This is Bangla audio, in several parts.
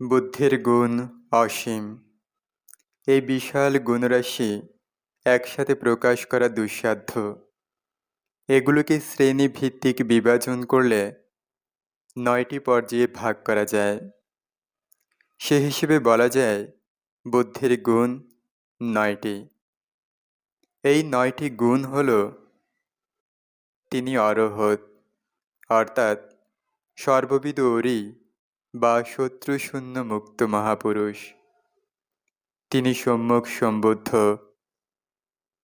বুদ্ধির গুণ অসীম। এই বিশাল গুণরাশি একসাথে প্রকাশ করা দুঃসাধ্য। এগুলোকে শ্রেণি ভিত্তিক বিভাজন করলে নয়টি পর্যায়ে ভাগ করা যায়। সে হিসেবে বলা যায়, বুদ্ধির গুণ নয়টি। এই নয়টি গুণ হল তিনি অরহত, অর্থাৎ সর্ববিদ অরি বা শত্রুশূন্য মুক্ত মহাপুরুষ। তিনি সম্যক সম্বুদ্ধ।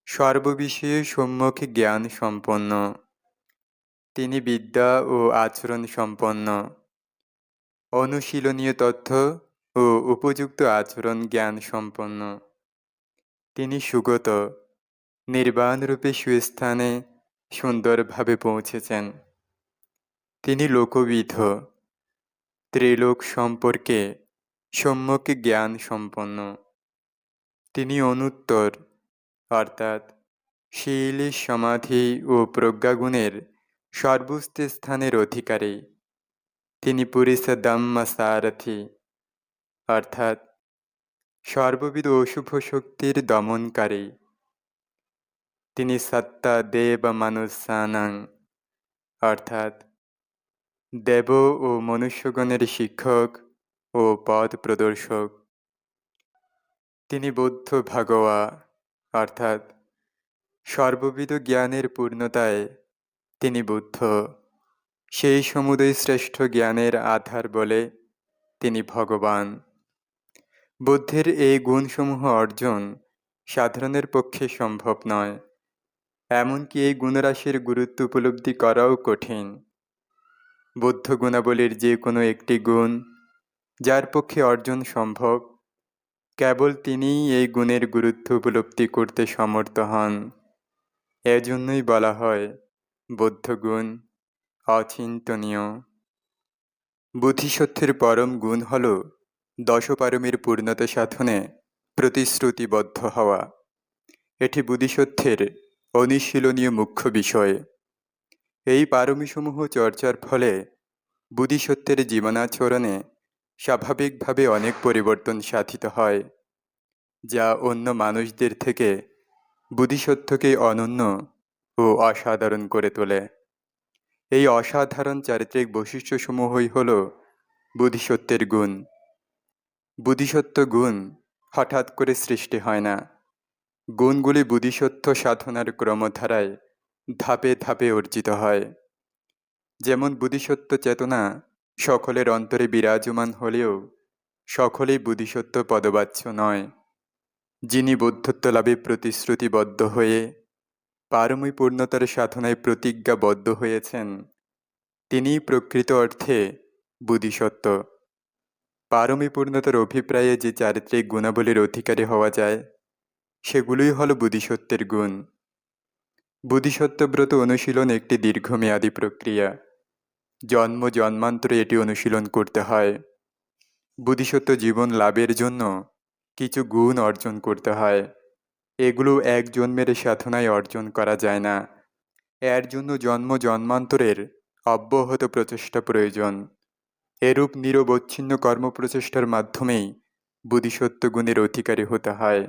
সর্ববিষয়ে সম্যক জ্ঞান সম্পন্ন। তিনি বিদ্যা ও আচরণ সম্পন্ন। অনুশীলনীয় তথ্য ও উপযুক্ত আচরণ জ্ঞান সম্পন্ন। তিনি সুগত, নির্বাণরূপে সুস্থানে সুন্দরভাবে পৌঁছেছেন। তিনি লোকবিধ ত্রিলোক সম্পর্কে সম্যক জ্ঞান সম্পন্ন। তিনি অনুত্তর, অর্থাৎ শীল, সমাধি ও প্রজ্ঞাগুণের সর্বোচ্চ স্থানের অধিকারী। তিনি পুরিসদাম্মা সারথি, অর্থাৎ সর্ববিধ অশুভ শক্তির দমনকারী। তিনি সত্তা দেব মানুষানাং অর্থাৎ দেব ও মনুষ্যগণের শিক্ষক ও পথ প্রদর্শক। তিনি বৌদ্ধ ভাগবা অর্থাৎ সর্ববিধ জ্ঞানের পূর্ণতায় তিনি বুদ্ধ। সেই সমুদয় শ্রেষ্ঠ জ্ঞানের আধার বলে তিনি ভগবান। বুদ্ধের এই গুণসমূহ অর্জন সাধারণের পক্ষে সম্ভব নয়। এমনকি এই গুণরাশির গুরুত্ব উপলব্ধি করাও কঠিন। বুদ্ধ গুণাবলীর যে কোনো একটি গুণ, যার পক্ষে অর্জন সম্ভব, কেবল তিনিই এই গুণের গুরুত্ব উপলব্ধি করতে সমর্থ হন। এজন্যই বলা হয় বুদ্ধগুণ অচিন্তনীয়। বুদ্ধিসত্ত্বের পরম গুণ হল দশপারমের পূর্ণতা সাধনে প্রতিশ্রুতিবদ্ধ হওয়া। এটি বুদ্ধিসত্ত্বের অনুশীলনীয় মুখ্য বিষয়। এই পারমীসমূহ চর্চার ফলে বুদ্ধিসত্ত্বের জীবনাচরণে স্বাভাবিকভাবে অনেক পরিবর্তন সাধিত হয়, যা অন্য মানুষদের থেকে বুদ্ধিসত্ত্বকে অনন্য ও অসাধারণ করে তোলে। এই অসাধারণ চারিত্রিক বৈশিষ্ট্যসমূহই হল বুদ্ধিসত্ত্বের গুণ। বুদ্ধিসত্ত্ব গুণ হঠাৎ করে সৃষ্টি হয় না। গুণগুলি বুদ্ধিসত্ত্ব সাধনার ক্রমধারায় ধাপে ধাপে অর্জিত হয়। যেমন বুদ্ধিসত্ত্ব চেতনা সকলের অন্তরে বিরাজমান হলেও সকলেই বুদ্ধিসত্ত্ব পদবাচ্য নয়। যিনি বুদ্ধত্ব লাভে প্রতিশ্রুতিবদ্ধ হয়ে পারমী পূর্ণতার সাধনায় প্রতিজ্ঞাবদ্ধ হয়েছেন তিনি প্রকৃত অর্থে বুদ্ধিসত্ত্ব। পারমী পূর্ণতার অভিপ্রায়ে যে চারিত্রিক গুণাবলীর অধিকারী হওয়া যায়, সেগুলোই হল বুদ্ধিসত্ত্বের গুণ। বুদ্ধিসত্ত্বব্রত অনুশীলন একটি দীর্ঘমেয়াদী প্রক্রিয়া। জন্ম জন্মান্তরে এটি অনুশীলন করতে হয়। বুদ্ধিসত্ত্ব জীবন লাভের জন্য কিছু গুণ অর্জন করতে হয়। এগুলো এক জন্মের সাধনায় অর্জন করা যায় না। এর জন্য জন্ম জন্মান্তরের অব্যাহত প্রচেষ্টা প্রয়োজন। এরূপ নিরবচ্ছিন্ন কর্মপ্রচেষ্টার মাধ্যমেই বুদ্ধিসত্ত্ব গুণের অধিকারী হতে হয়।